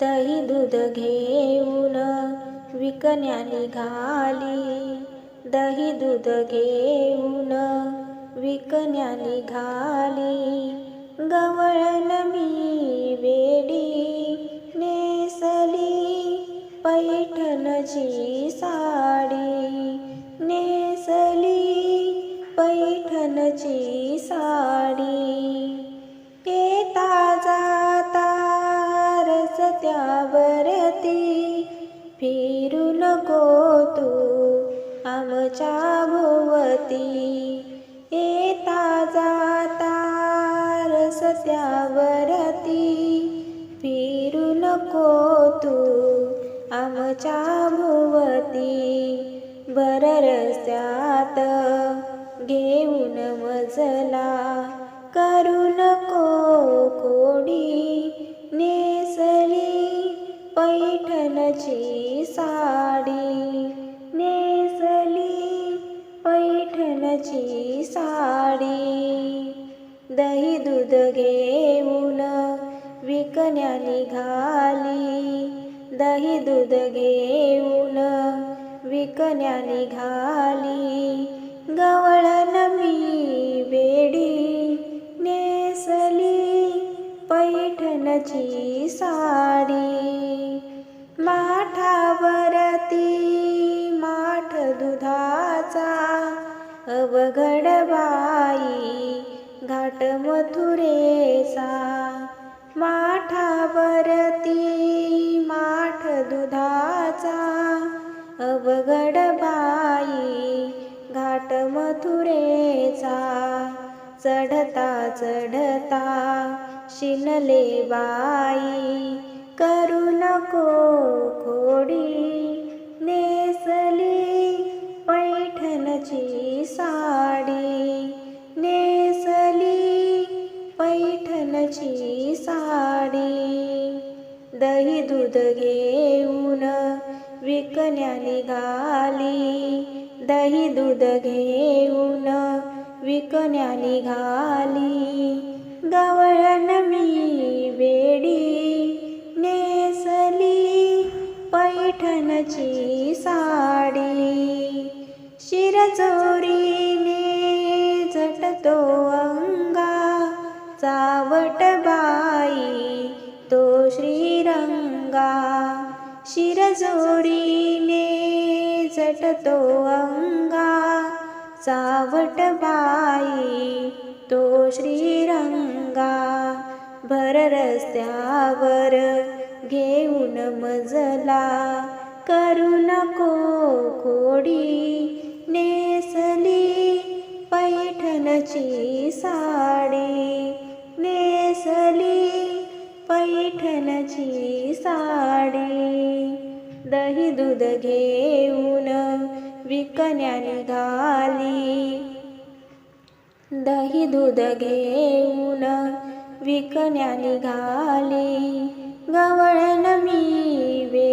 दही दूध घेऊन विकण्या निघाली दही दूध घेऊन विकण्या निघाली गवळण मी वेडी नेसली पैठणची साडी नेसली पैठणची भोवती येता जाता रस्त्यावरती फिरू नको तू आमच्या भुवती. बर रस्त्यात घेऊन मजला करू नको कोडी नेसली पैठणची साडी नेस पैठणची साडी. दही दूध घेऊन विकण्या निघाली दही दूध घेऊन विकण्या निघाली गवळण मी वेडी नेसली. पैठणची साडी. माठावरती माठ दुधाचा अवगडबाई घाट मथुरेसा माठावरती माठ दुधाचा अवगडबाई घाट मथुरेचा चढता चढता शिनले बाई करू नको खोडी. पैठणची साडी दही दूध घेऊन विकण्या निघाली दही दूध घेऊन विकण्या निघाली गवळण मी वेडी नेसली पैठणची साडी. शिरचोरीने झटतो चावट बाई तो श्रीरंगा शिरजोडीने झटतो अंगा. चावट बाई तो श्रीरंगा भर रस्त्यावर घेऊन मजला. करू नको खोडी नेसली पैठणची साडी. सोन्याची साडी. दही दूध घेऊन विकण्या निघाली दही दूध घेऊन विकण्या निघाली गवळण मी वे